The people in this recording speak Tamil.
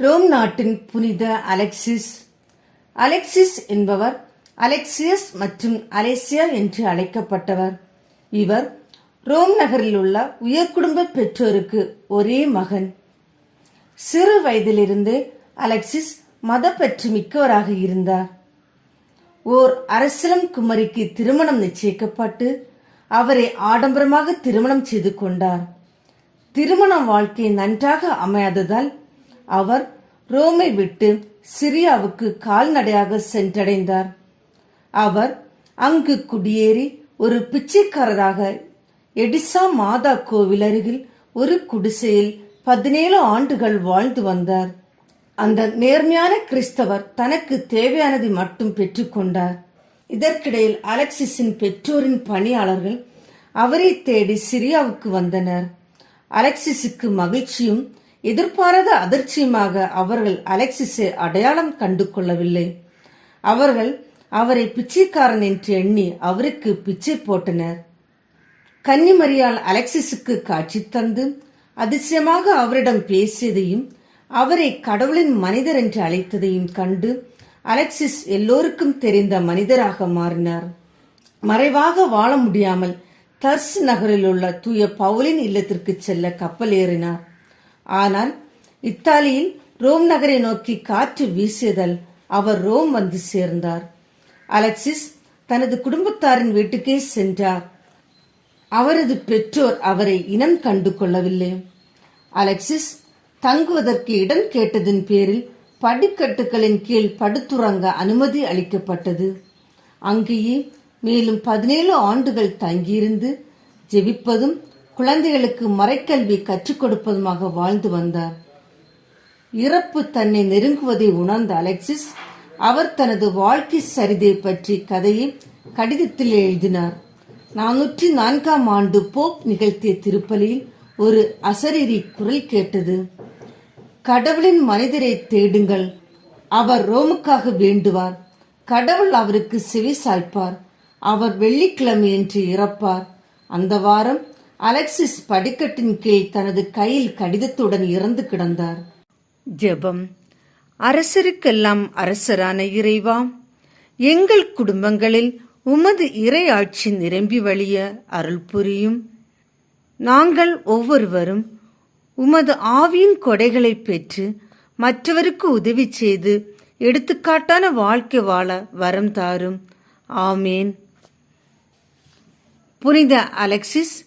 ரோம் நாட்டின் புனித அலெக்சிஸ். அலெக்சிஸ் என்பவர் அலெக்சியஸ் மற்றும் அலேசியா என்று அழைக்கப்பட்டவர். இவர் ரோம் நகரில் உள்ள உயர்குடும்ப பெற்றோருக்கு ஒரே மகன். சிறு வயதிலிருந்தே அலெக்சிஸ் மதப்பற்று மிக்கவராக இருந்தார். ஓர் அரசலம் குமரிக்கு திருமணம் நிச்சயிக்கப்பட்டு அவரை ஆடம்பரமாக திருமணம் செய்து கொண்டார். திருமண வாழ்க்கை நன்றாக அமையாததால் அவர் ரோமை விட்டு சிரியாவுக்கு கால்நடையாக சென்றடைந்தார். அவர் அங்கு குடியேறி ஒரு பிச்சைக்காரராக எடிசா மாதா கோவில் அருகில் ஒரு குடிசையில் பதினேழு ஆண்டுகள் வாழ்ந்து வந்தார். அந்த நேர்மையான கிறிஸ்தவர் தனக்கு தேவையானதை மட்டும் பெற்றுக்கொண்டார் இதற்கிடையில் அலெக்சிஸின் பெற்றோரின் பணியாளர்கள் அவரை தேடி சிரியாவுக்கு வந்தனர். அலெக்சிஸுக்கு மகிழ்ச்சியும் எதிர்பாராத அதிர்ச்சியுமாக அவர்கள் அலெக்சிஸை அடையாளம் கண்டு கொள்ளவில்லை அவர்கள் அவரை பிச்சைக்காரன் என்று எண்ணி அவருக்கு பிச்சை போட்டனர். கன்னிமரியால் அலெக்சிஸுக்கு காட்சி தந்து அதிசயமாக அவரிடம் பேசியதையும் அவரை கடவுளின் மனிதர் என்று அழைத்ததையும் கண்டு அலெக்சிஸ் எல்லோருக்கும் தெரிந்த மனிதராக மாறினார். மறைவாக வாழ முடியாமல் தர்ஸ் நகரில் உள்ள தூய பவுலின் இல்லத்திற்கு செல்ல கப்பல் ஏறினார். ஆனால் இத்தாலியில் ரோம் நகரை நோக்கி காற்று வீசியதால் அவர் ரோம் வந்து சேர்ந்தார். அலெக்சிஸ் தனது குடும்பத்தாரின் வீட்டுக்கே சென்றார். அவரது பெற்றோர் அவரை இனம் கண்டு கொள்ளவில்லை. அலெக்சிஸ் தங்குவதற்கு இடம் கேட்டதின் பேரில் படிக்கட்டுகளின் கீழ் படுத்துறங்க அனுமதி அளிக்கப்பட்டது. அங்கேயே மேலும் பதினேழு ஆண்டுகள் தங்கியிருந்து ஜெபிப்பதும் குழந்தைகளுக்கு மறைக்கல்வி கற்றுக் கொடுப்பதுமாக வாழ்ந்து வந்தார். இறப்பு தன்னை நெருங்குவதை உணர்ந்த அலெக்சிஸ் அவர் தனது வாழ்க்கை சரிதை பற்றி கதையை கடிதத்தில் எழுதினார். நானூற்றி நான்காம் ஆண்டு போப் நிகழ்த்திய திருப்பலியில் ஒரு அசரீரி குரல் கேட்டது. கடவுளின் மனிதரை தேடுங்கள். அவர் ரோமுக்காக வேண்டுவார். கடவுள் அவருக்கு செவி சாய்ப்பார். அவர் வெள்ளிக்கிழமை என்று இறப்பார். அந்த வாரம் அலெக்சிஸ் படிக்கட்டின் கீழ் தனது கையில் கடிதத்துடன் இறந்து கிடந்தார். ஜெபம். அரசருக்கெல்லாம் அரசரான இறைவா எங்கள் குடும்பங்களில் உமது இறை ஆட்சி நிரம்பி வழிய அருள் புரியும். நாங்கள் ஒவ்வொருவரும் உமது ஆவியின் கொடைகளை பெற்று மற்றவருக்கு உதவி செய்து எடுத்துக்காட்டான வாழ்க்கை வாழ வரம் தாரும். ஆமேன். புனித அலெக்சிஸ்